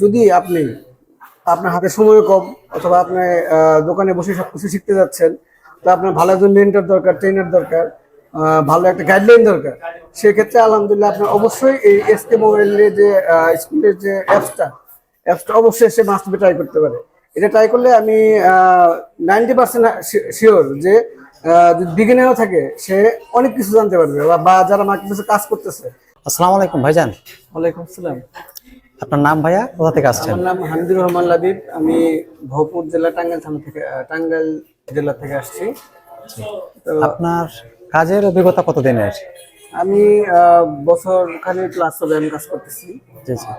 যদি আপনি আপনার হাতে সময় কম অথবা আপনি দোকানে বসে সবকিছু শিখতে যাচ্ছেন তা আপনার ভালো একজন মেন্টর দরকার ট্রেনার দরকার ভালো একটা গাইডলাইন দরকার সেক্ষেত্রে আলহামদুলিল্লাহ আপনার অবশ্যই এই এসকে মোবাইলের যে স্কুলের যে অ্যাপসটা অ্যাপসটা অবশ্যই সে মাস্ট ট্রাই করতে পারে। এটা ট্রাই করলে আমি নাইনটি পার্সেন্ট শিওর যে যদি বিগিনারও থাকে সে অনেক কিছু জানতে পারবে বা- বা যারা মার্কেট কাজ করতেছে। আসসালামু আলাইকুম ভাইজান। ওয়ালাইকুম আসসালাম। আপনার নাম ভাইয়া? কোথা থেকে আসছেন? আমার নাম হামিদুর রহমান লাবিব। আমি ভোপুর জেলা টাঙ্গাইল থানা থেকে টাঙ্গাইল জেলা থেকে আসছি। তো আপনার কাজের অভিজ্ঞতা কত কতদিনের? আমি বছর খানি ক্লাস হবে আমি কাজ করতেছি। জি জি।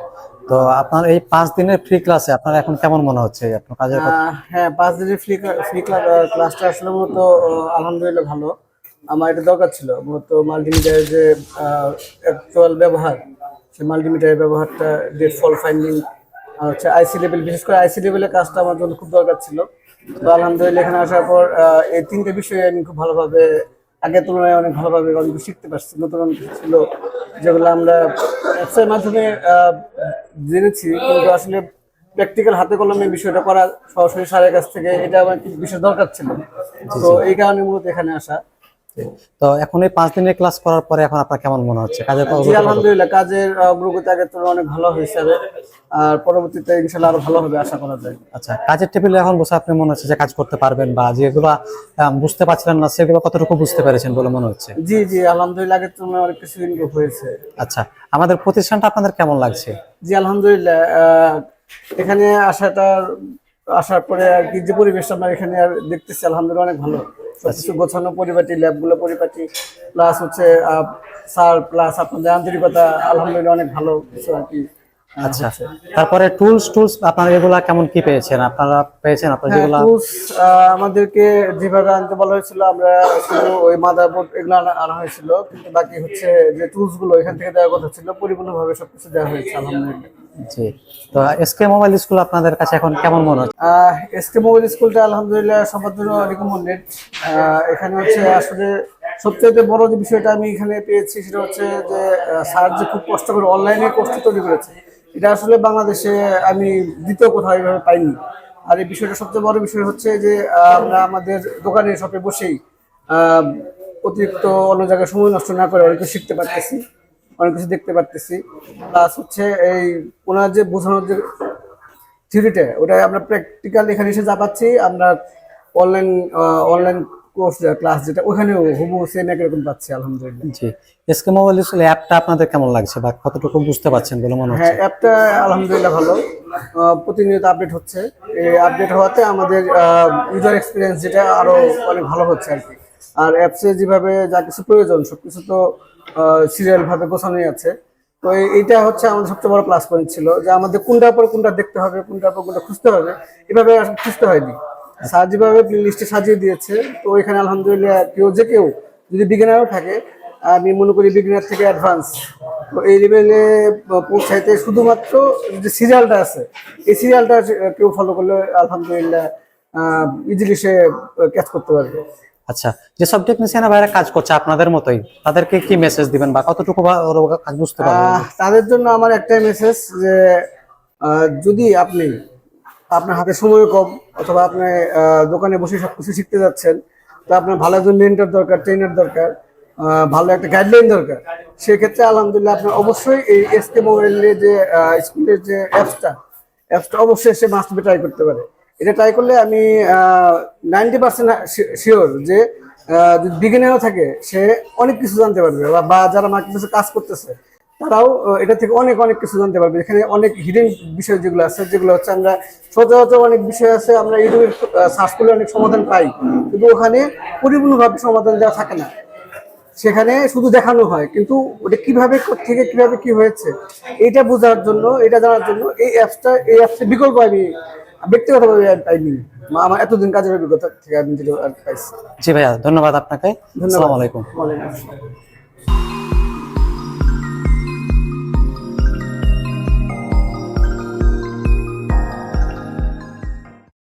তো আপনার এই পাঁচ দিনের ফ্রি ক্লাসে আপনার এখন কেমন মনে হচ্ছে? আপনার কাজের হ্যাঁ পাঁচ দিনের ফ্রি ফ্রি ক্লাসটা আসলে মূলত আলহামদুলিল্লাহ ভালো। আমার এটা দরকার ছিল। মূলত মাল্টিমিডিয়ার যে অ্যাকচুয়াল ব্যবহার সেই মাল্টিমিটারের ব্যবহারটা ডেট ফল ফাইন্ডিং আর হচ্ছে আইসি লেভেল বিশেষ করে আইসি লেভেলের কাজটা আমার জন্য খুব দরকার ছিল। তো আলহামদুলিল্লাহ এখানে আসার পর এই তিনটে বিষয়ে আমি খুব ভালোভাবে আগের তুলনায় অনেক ভালোভাবে অনেক কিছু শিখতে পারছি। নতুন অনেক কিছু ছিল যেগুলো আমরা অ্যাপসের মাধ্যমে জেনেছি। কিন্তু আসলে প্র্যাকটিক্যাল হাতে কলমে বিষয়টা করা সরাসরি স্যারের কাছ থেকে এটা আমার বিষয় দরকার ছিল। তো এই কারণে মূলত এখানে আসা। তো এখন এই পাঁচ দিনের ক্লাস করার পরে এখন আপনার কেমন মনে হচ্ছে? কাজের জি আলহামদুলিল্লাহ কাজের অগ্রগতি আগের তুলনায় অনেক ভালো হয়েছে আর। পরবর্তীতে আরও ভালো হবে আশা করা যায়। আচ্ছা কাজের টেবিলে এখন বসে আপনি মনে হচ্ছে যে কাজ করতে পারবেন বা যেগুলো বুঝতে পারছিলেন না সেগুলো কতটুকু বুঝতে পেরেছেন বলে মনে হচ্ছে? জি জি আলহামদুলিল্লাহ আগের তুলনায় অনেক কিছু ইমপ্রুভ হয়েছে। আচ্ছা আমাদের প্রতিষ্ঠানটা আপনাদের কেমন লাগছে? জি আলহামদুলিল্লাহ আহ, এখানে আসাটা আসার পরে আর কি যে পরিবেশ আমরা এখানে আর দেখতেছি আলহামদুলিল্লাহ অনেক ভালো। সবকিছু গোছানো পরিপাটি ল্যাবগুলো পরিপাটি প্লাস হচ্ছে স্যার প্লাস আপনাদের আন্তরিকতা আলহামদুলিল্লাহ অনেক ভালো কিছু আর কি। আহ, আচ্ছা। তারপরে টুলস টুলস আপনারা এগুলা কেমন কি পেয়েছেন? আপনারা পেয়েছেন আপনারা হ্যাঁ, যেগুলা tools, আমাদেরকে যেভাবে আনতে বলা হয়েছিল আমরা শুধু ওই মাদারবোর্ড এগুলো আনা আনা হয়েছিল। কিন্তু বাকি হচ্ছে যে টুলসগুলো এখান থেকে দেওয়ার কথা ছিল পরিপূর্ণভাবে সবকিছু দেওয়া হয়েছে আলহামদুলিল্লাহ। জি। তো এসকে মোবাইল স্কুল আপনাদের কাছে এখন কেমন মনে হচ্ছে? এসকে মোবাইল স্কুলটা আলহামদুলিল্লাহ সবার জন্য রিকমেন্ডেড এখানে হচ্ছে আসলে সবচেয়ে বড় যে বিষয়টা আমি এখানে পেয়েছি সেটা হচ্ছে যে স্যার যে খুব কষ্ট করে অনলাইনে কোর্স তৈরি করেছে, এটা আসলে বাংলাদেশে আমি দ্বিতীয় কোথাও এইভাবে পাইনি। আর এই বিষয়টা সবচেয়ে বড় বিষয় হচ্ছে যে, আমরা আমাদের দোকানে শপে বসেই অতিরিক্ত অন্য জায়গায় সময় নষ্ট না করে অনেক শিখতে পারতেছি। অনেক কিছু দেখতে পারতেছি। প্লাস হচ্ছে এই ওনার যে বোঝানোর যে থিওরিটা ওটা আমরা প্র্যাকটিক্যাল এখানে এসে যা পাচ্ছি আমরা অনলাইন অনলাইন কোর্স ক্লাস যেটা ওখানেও হুবু সেম একরকম পাচ্ছি আলহামদুলিল্লাহ। জি। এসকে মোবাইল স্কুল অ্যাপটা আপনাদের কেমন লাগছে বা কতটুকু বুঝতে পারছেন বলে মনে হচ্ছে? হ্যাঁ অ্যাপটা আলহামদুলিল্লাহ ভালো। প্রতিনিয়ত আপডেট হচ্ছে। এই আপডেট হওয়াতে আমাদের ইউজার এক্সপিরিয়েন্স যেটা আরও অনেক ভালো হচ্ছে আর কি। আর অ্যাপসে যেভাবে যা কিছু প্রয়োজন সবকিছু তো সিরিয়াল ভাবে গোছানোই আছে। তো এই- এইটা হচ্ছে আমাদের সবচেয়ে বড় প্লাস পয়েন্ট ছিল যে আমাদের কোনটার পর কোনটা দেখতে হবে কোনটার পর কোনটা খুঁজতে হবে, এভাবে খুঁজতে হয়নি। স্যার যেভাবে লিস্টে সাজিয়ে দিয়েছে। তো এখানে আলহামদুলিল্লাহ কেউ, যে কেউ যদি বিগিনারও থাকে, আমি মনে করি বিগিনার থেকে অ্যাডভান্স তো এই লেভেলে পৌঁছাইতে শুধুমাত্র যে সিরিয়ালটা আছে, এই সিরিয়ালটা কেউ ফলো করলে আলহামদুলিল্লাহ ইজিলি সে ক্যাচ করতে পারবে। আচ্ছা যেসব টেকনিশিয়ান ভাইরা কাজ করছে আপনাদের মতোই তাদেরকে কি মেসেজ দিবেন বা কতটুকু কাজ বুঝতে পারবে? আহ, তাদের জন্য আমার একটাই মেসেজ যে যদি আপনি আপনার হাতে সময় কম অথবা আপনি দোকানে বসে সবকিছু শিখতে যাচ্ছেন তো আপনার ভালো একজন মেন্টর দরকার ট্রেনার দরকার ভালো একটা গাইডলাইন দরকার সেক্ষেত্রে আলহামদুলিল্লাহ আপনার অবশ্যই এই এসকে মোবাইলের যে স্কুলের যে অ্যাপসটা অ্যাপসটা অবশ্যই সে মাস্ট বি ট্রাই করতে পারে। এটা ট্রাই করলে আমি নাইনটি পার্সেন্ট শিওর যে বিগিনারও থাকে, সে অনেক কিছু জানতে পারবে বা- যারা মার্কেটে কাজ করতেছে, তারাও এটা থেকে অনেক অনেক কিছু জানতে পারবে। এখানে অনেক হিডেন বিষয় যেগুলো আছে, যেগুলো হচ্ছে আমরা সচরাচর অনেক বিষয় আছে, আমরা ইউটিউবে সার্চ করলে অনেক সমাধান পাই। কিন্তু ওখানে পরিপূর্ণভাবে সমাধান দেওয়া থাকে না। সেখানে শুধু দেখানো হয়, কিন্তু ওটা কীভাবে থেকে কীভাবে কি হয়েছে, এটা বোঝার জন্য, এটা জানার জন্য এই অ্যাপসটা এই অ্যাপসের বিকল্প আমি ব্যক্তিগতভাবে পাইনি আমার এতদিন কাজের অভিজ্ঞতা থেকে আমি যেটা পাইছি। জি ভাইয়া ধন্যবাদ আপনাকে। আসসালামু আলাইকুম।